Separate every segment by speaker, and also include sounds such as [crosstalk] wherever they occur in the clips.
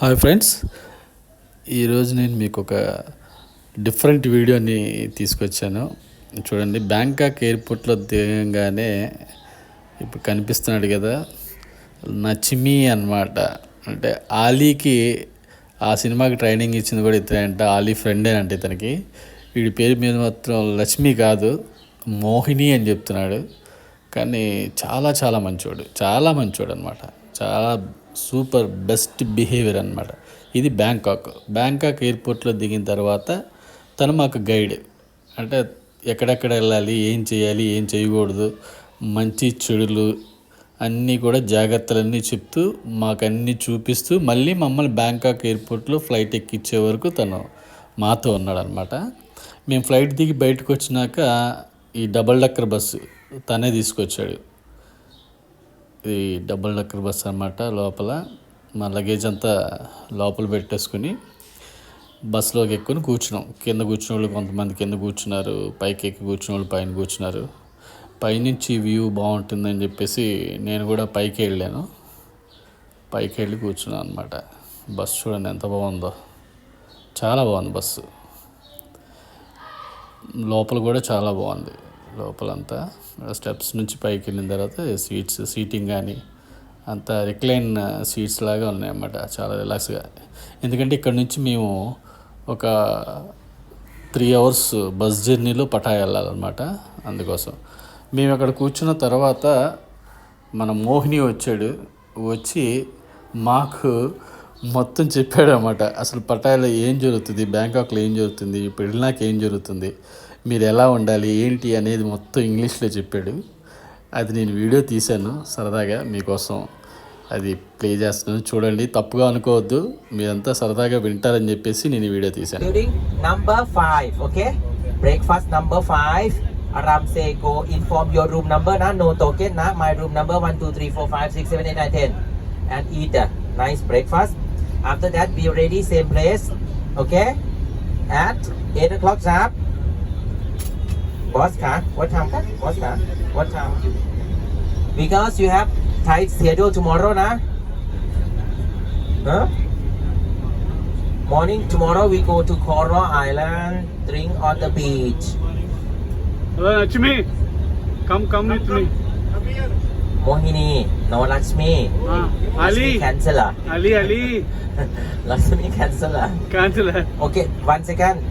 Speaker 1: Hi friends. ఈరోజు నేను మీకు ఒక డిఫరెంట్ వీడియోని తీసుకొచ్చాను. చూడండి బ్యాంకాక్ ఎయిర్పోర్ట్లో దిగంగానే ఇప్పుడు కనిపిస్తున్నాడు కదా నచ్చిమి అన్నమాట. అంటే ఆలీకి ఆ సినిమాకి ట్రైనింగ్ ఇచ్చింది కూడా ఇతనే అంట ఆలీ ఫ్రెండే అంట ఇతనికి. వీడి పేరు మీద మాత్రం లక్ష్మి కాదు మోహిని అని చెప్తున్నాడు. కానీ చాలా చాలా మంచోడు చాలా మంచోడు అనమాట చాలా సూపర్ బెస్ట్ బిహేవియర్ అనమాట ఇది బ్యాంకాక్. బ్యాంకాక్ ఎయిర్పోర్ట్లో దిగిన తర్వాత తను మాకు గైడ్. అంటే ఎక్కడెక్కడ వెళ్ళాలి ఏం చేయాలి ఏం చేయకూడదు మంచి చెడులు అన్నీ కూడా జాగ్రత్తలన్నీ చెప్తూ మాకు అన్నీ చూపిస్తూ మళ్ళీ మమ్మల్ని బ్యాంకాక్ ఎయిర్పోర్ట్లో ఫ్లైట్ ఎక్కించే వరకు తను మాతో ఉన్నాడనమాట మేము ఫ్లైట్ దిగి బయటకు వచ్చినాక ఈ డబల్ డక్కర్ బస్సు తనే తీసుకొచ్చాడు. ఇది డబుల్ డక్కర్ బస్ అన్నమాట లోపల. మా లగేజ్ అంతా లోపల పెట్టేసుకుని బస్సులోకి ఎక్కుని కూర్చున్నాం. కింద కూర్చున్న వాళ్ళు కొంతమంది కింద కూర్చున్నారు పైకి ఎక్కి కూర్చున్న వాళ్ళు పైన కూర్చున్నారు. పైనుంచి వ్యూ బాగుంటుందని చెప్పేసి నేను కూడా పైకి వెళ్ళాను. పైకి వెళ్ళి కూర్చున్నాను అనమాట బస్సు చూడండి ఎంత బాగుందో. చాలా బాగుంది బస్సు. లోపల కూడా చాలా బాగుంది. లోపలంతా. స్టెప్స్ నుంచి పైకి వెళ్ళిన తర్వాత సీట్స్ సీటింగ్ కానీ అంతా రిక్లైన్ సీట్స్ లాగా ఉన్నాయన్నమాట. చాలా రిలాక్స్గా. ఎందుకంటే ఇక్కడ నుంచి మేము ఒక త్రీ అవర్స్ బస్ జర్నీలో పటా వెళ్ళాలన్నమాట అందుకోసం. మేము అక్కడ కూర్చున్న తర్వాత మన మోహిని వచ్చాడు. వచ్చి మాకు మొత్తం చెప్పాడనమాట అసలు పటాయాలో ఏం జరుగుతుంది? బ్యాంకాక్లో ఏం జరుగుతుంది? ఇప్పుడు వెళ్ళినాక ఏం జరుగుతుంది? మీరు ఎలా ఉండాలి? ఏంటి అనేది మొత్తం ఇంగ్లీష్లో చెప్పాడు. అది నేను వీడియో తీశాను సరదాగా మీకోసం. అది ప్లే చేస్తున్నాను. చూడండి తప్పుగా అనుకోవద్దు. మీరంతా సరదాగా వింటారని చెప్పేసి నేను వీడియో తీశాను.
Speaker 2: Number five okay breakfast number five ఆరామ్ సే go inform your room number నా నోట్ ఓకే నా my room number one two three four five six seven eight nine ten and eat nice breakfast after that be ready same place okay at eight o'clock జాప్ Boss car, what time? ka? Boss car, what time? Because you have tight schedule tomorrow na. Huh? Morning tomorrow we go to Coral Island, drink on the beach.
Speaker 3: Uh, Hello, Lakshmi. Come, come with me.
Speaker 2: Mohini, no
Speaker 3: ah,
Speaker 2: Lakshmi.
Speaker 3: Ah, Ali.
Speaker 2: canceller.
Speaker 3: Ali, Ali. [laughs]
Speaker 2: Lakshmi canceller.
Speaker 3: Cancel. Ah. Ah.
Speaker 2: Okay, one second.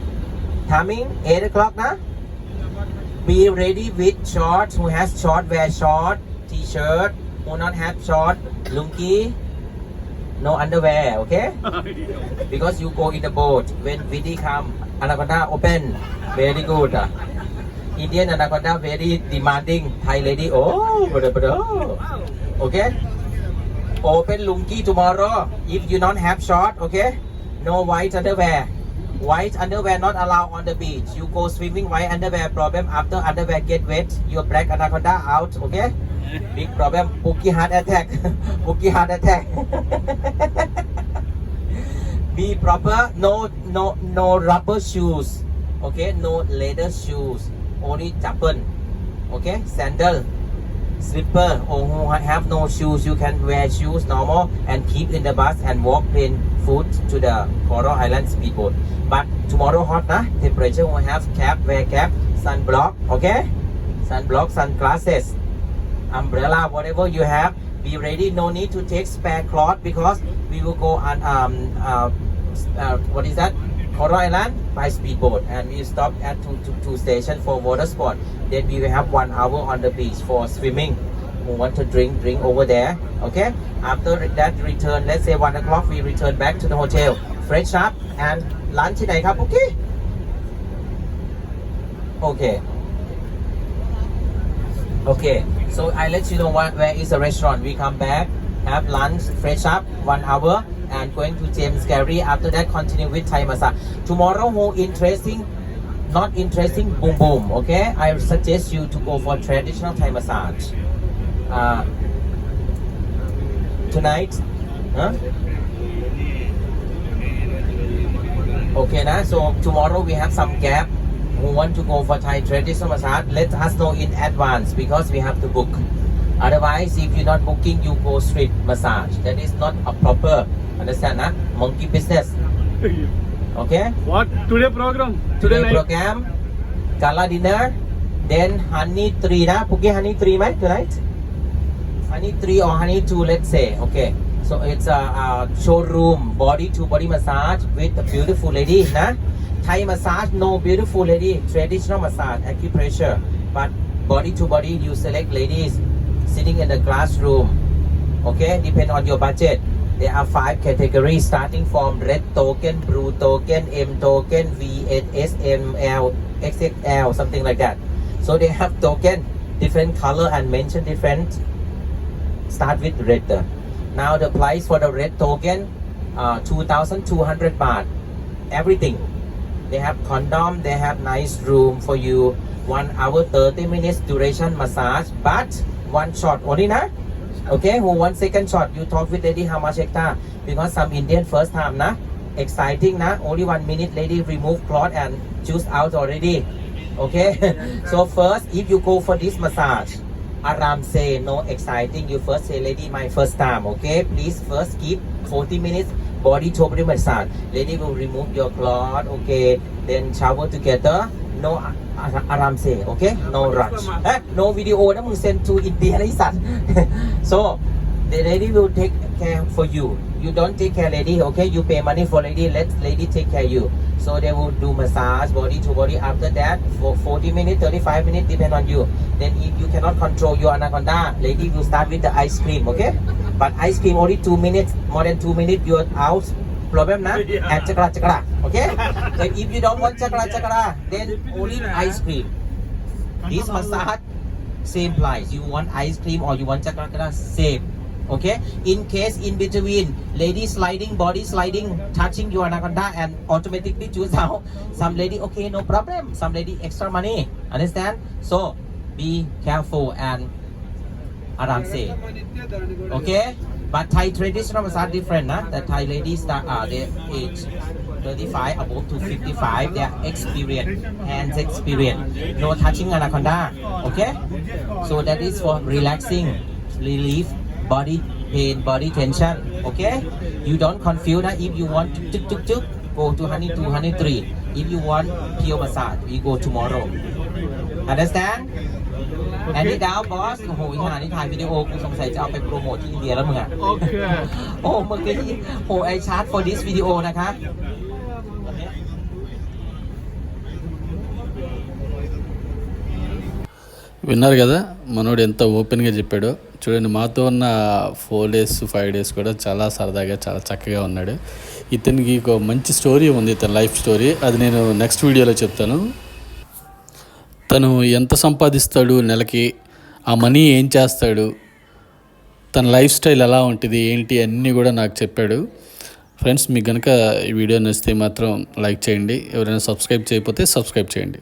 Speaker 2: Timing 8 o'clock na? Be ready with shorts. Who has short, wear short. T-shirt. Who not have short, lungi. No underwear, okay? [laughs] Because you go in the boat. When Vidi come, anaconda open. Very good. Ah. Indian anaconda very demanding. Thai lady, oh, brother, brother. Oh. Okay? Open lungi tomorrow. If you don't have short, okay? No white underwear. White underwear not allowed on the beach. You go swimming, white underwear problem. After underwear get wet, your black anaconda out, okay? Big problem. Pookie heart attack. [laughs] Pookie heart attack. [laughs] Be proper. No, no, no rubber shoes. Okay, no leather shoes. Only chapan. Okay, sandal, slipper. Oh, or who have no shoes, you can wear shoes normal and keep in the bus and walk plain foot to the Coral Island speedboat. But tomorrow hot na temperature. We have cap, wear cap, sunblock. Okay, sunblock, sunglasses umbrella, whatever you have, be ready. No need to take spare cloth because we will go on um uh, uh what is that? Coral Island by speedboat, and we stop at two, two, two station for water sport. Then we will have one hour on the beach for swimming Who want to drink, drink over there. Okay. After that, return. Let's say one o'clock, we return back to the hotel. Fresh up and lunch inครับ Okay. Okay. Okay, so I let you know what, where is the restaurant. We come back, have lunch, fresh up, one hour, and going to James Gary. After that, continue with Thai massage. Tomorrow, who interesting, not interesting, boom boom. Okay, I suggest you to go for traditional Thai massage. uh, tonight, huh? Okay, na. So tomorrow we have some gap who want to go for Thai traditional massage, let us know in advance because we have to book. Otherwise, if you're not booking, you go straight massage. That is not a proper Understand, na? Monkey business. Okay?
Speaker 3: what today program?
Speaker 2: Today
Speaker 3: night?
Speaker 2: program, gala dinner, then honey tree, na? Puki honey tree, right? Tonight? Honey 3 or honey two, let's say. Okay. So it's a, a showroom, body to body massage with a beautiful lady, na? Thai massage, no beautiful lady. Traditional massage, acupressure. But body to body, you select ladies sitting in the classroom. Okay, depend on your budget. There are five categories starting from red token, blue token, M token, VNS, ML, XXL, something like that. So they have token, different color and mention different. Start with red. Now the price for the red token, uh, 2,200 baht. Everything. They have condom, they have nice room for you. One hour 30 minutes duration massage, but one shot only na. Okay, who one second shot? You talk with lady how much extra? Because some Indian first time na, exciting na. Only one minute lady remove cloth and juice out already. Okay, [laughs] so first if you go for this massage, Aram say, no exciting, you first say, lady, my first time, okay? Please first keep 40 minutes body totally massage. Lady will remove your cloth, okay? Then shower together. No uh, uh, Aram say, okay? No rush. Eh? No video, then we send to India, [laughs] so the lady will take care for you you don't take care lady okay? You pay money for lady let lady take care you. So they will do massage body to body. After that for 40 minutes 35 minutes depend on you. Then if you cannot control your anaconda. Lady will start with the ice cream okay? But ice cream only 2 minutes more than 2 minutes you're out problem na? [laughs] And chakra chakra okay? So if you don't want chakra chakra then only ice cream. This massage same price. You want ice cream or you want chakra chakra same okay? In case in between lady sliding body sliding touching your anaconda and automatically choose [laughs] out some lady okay no problem. Some lady extra money. Understand? So be careful and aram say okay? But thai traditional are different na the thai ladies that are their age 35 above to 55 they are experienced hands experience no touching anaconda. Okay? So that is for relaxing relief body pain body tension okay you don't confuse na if you want tuk tuk tuk go to honey 2 honey 3 if you want pure massage we go tomorrow understand แอนดี้ดาวบอส โอ้โหขนาดนี้ถ่ายวิดีโอ กูสงสัยจะเอาไปโปรโมทที่อินเดียแล้วมึงอ่ะ
Speaker 3: Okay.
Speaker 2: โอ้เมื่อกี้โอ้ไอชาร์จ for this video นะคะ
Speaker 1: విన్నారు కదా మనోడు ఎంత ఓపెన్గా చెప్పాడో చూడండి మాతో ఉన్న four days five days కూడా చాలా సరదాగా చాలా చక్కగా ఉన్నాడు. ఇతనికి ఒక మంచి స్టోరీ ఉంది ఇతని లైఫ్ స్టోరీ అది నేను నెక్స్ట్ వీడియోలో చెప్తాను. తను ఎంత సంపాదిస్తాడు నెలకి ఆ మనీ ఏం చేస్తాడు తన లైఫ్ స్టైల్ ఎలా ఉంటుంది ఏంటి అన్నీ కూడా నాకు చెప్పాడు. ఫ్రెండ్స్ మీకు కనుక ఈ వీడియో నచ్చితే మాత్రం లైక్ చేయండి. ఎవరైనా సబ్స్క్రైబ్ చేయకపోతే సబ్స్క్రైబ్ చేయండి.